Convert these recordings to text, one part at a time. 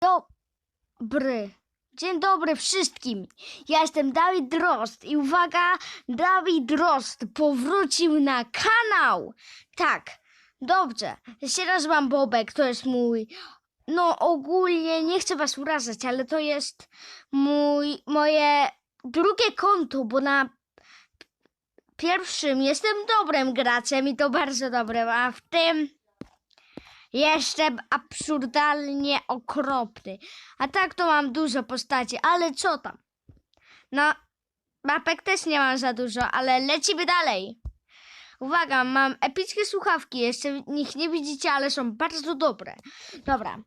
dobry. Dzień dobry wszystkim. Ja jestem Dawid Drost i uwaga, Dawid Drost powrócił na kanał. Tak, dobrze. Jeszcze raz mam Bobek, to jest mój. No ogólnie nie chcę was urażać, ale to jest mój moje drugie konto, bo na pierwszym jestem dobrym graczem i to bardzo dobrym, a w tym Jestem absurdalnie okropny. A tak to mam dużo postaci, ale co tam? No, mapek też nie mam za dużo, ale lecimy dalej. Uwaga, mam epickie słuchawki, jeszcze ich nie widzicie, ale są bardzo dobre. Dobra,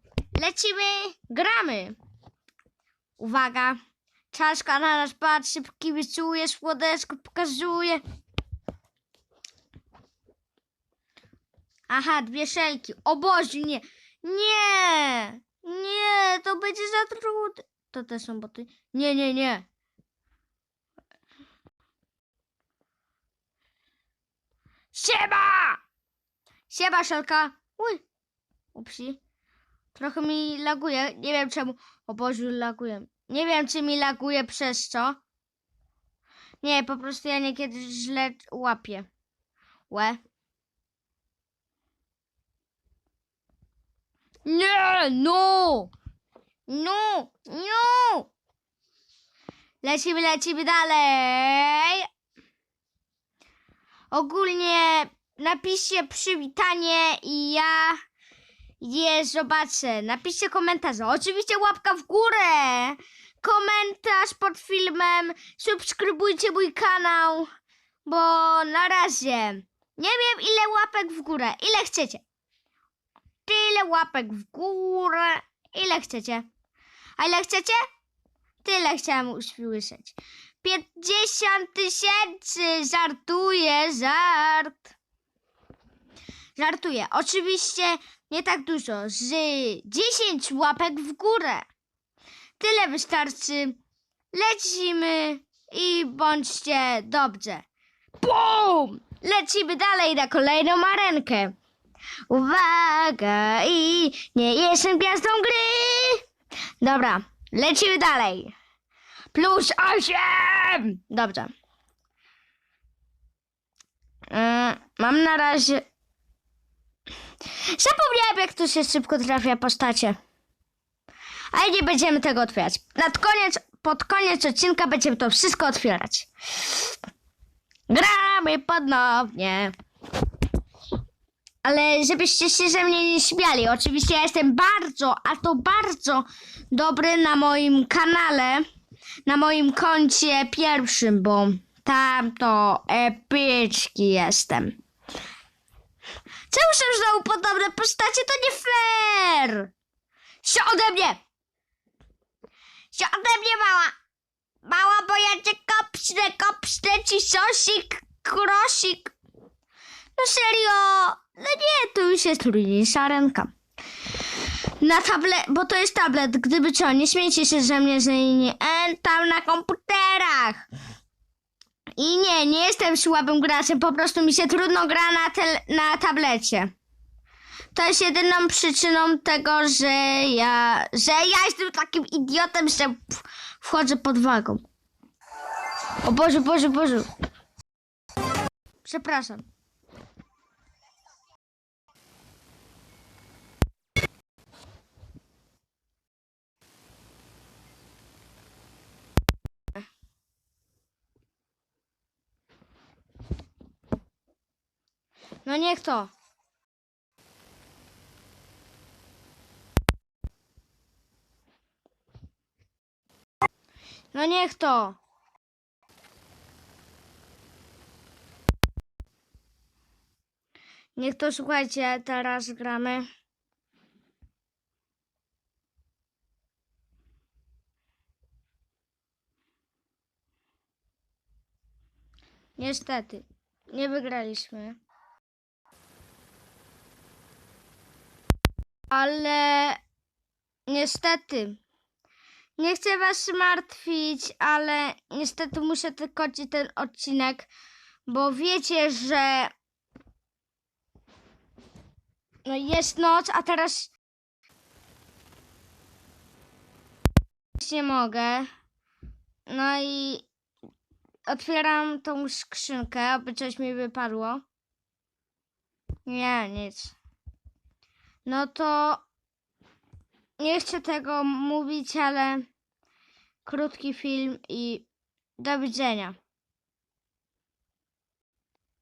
lecimy, gramy. Uwaga, czaszka na nas patrzy, kibicuje, słodeczko pokazuje. Aha, dwie szelki. O Boże, nie. Nie! Nie, to będzie za trudne. To te są boty. Nie, nie, nie. Siema! Siema, szelka. Uj. Upsi. Trochę mi laguje. Nie wiem czemu. O Boże, laguje. Nie wiem, czy mi laguje przez co. Nie, po prostu ja niekiedy źle łapię. Łe. Nie, no! No, no! Lecimy, lecimy dalej. Ogólnie napiszcie przywitanie i ja je zobaczę. Napiszcie komentarze. Oczywiście łapka w górę. Komentarz pod filmem. Subskrybujcie mój kanał, bo na razie nie wiem ile łapek w górę. Ile chcecie? Tyle łapek w górę, ile chcecie. A ile chcecie? Tyle chciałem usłyszeć. 50 tysięcy! Żartuję, żart. Żartuję. Oczywiście nie tak dużo. Z 10 łapek w górę. Tyle wystarczy. Lecimy i bądźcie dobrze. Bum! Lecimy dalej na kolejną arenkę. Uwaga i nie jestem gwiazdą gry. Dobra, lecimy dalej. Plus 8! Dobrze. Mm, mam na razie... Zapomniałem, jak tu się szybko trafia postacie. Ale nie będziemy tego otwierać. Nad koniec, pod koniec odcinka będziemy to wszystko otwierać. Gramy ponownie ale żebyście się ze mnie nie śmiali. Oczywiście ja jestem bardzo, a to bardzo dobry na moim kanale, na moim koncie pierwszym, bo tam to epicki jestem. Czemu są znowu podobne postacie? To nie fair! Się ode mnie! Się ode mnie, mała! Mała, bo ja cię kopsnę, kopsnę ci sosik, krosik. No serio! No nie, to już jest trudniejsza ręka. Na tablet, bo to jest tablet, gdyby co, nie śmiejcie się ze mnie, że nie, tam na komputerach. I nie, nie jestem słabym graczem, po prostu mi się trudno gra na, na tablecie. To jest jedyną przyczyną tego, że ja, że ja jestem takim idiotem, że wchodzę pod wagą. O Boże, Boże, Boże. Przepraszam. No niech to. No niech to. Niech to słuchajcie, teraz gramy. Niestety, nie wygraliśmy. Ale niestety, nie chcę was martwić, ale niestety muszę tylko kończyć ten odcinek, bo wiecie, że no jest noc, a teraz nie mogę. No i otwieram tą skrzynkę, aby coś mi wypadło. Nie, nic. No to nie chcę tego mówić, ale krótki film i do widzenia.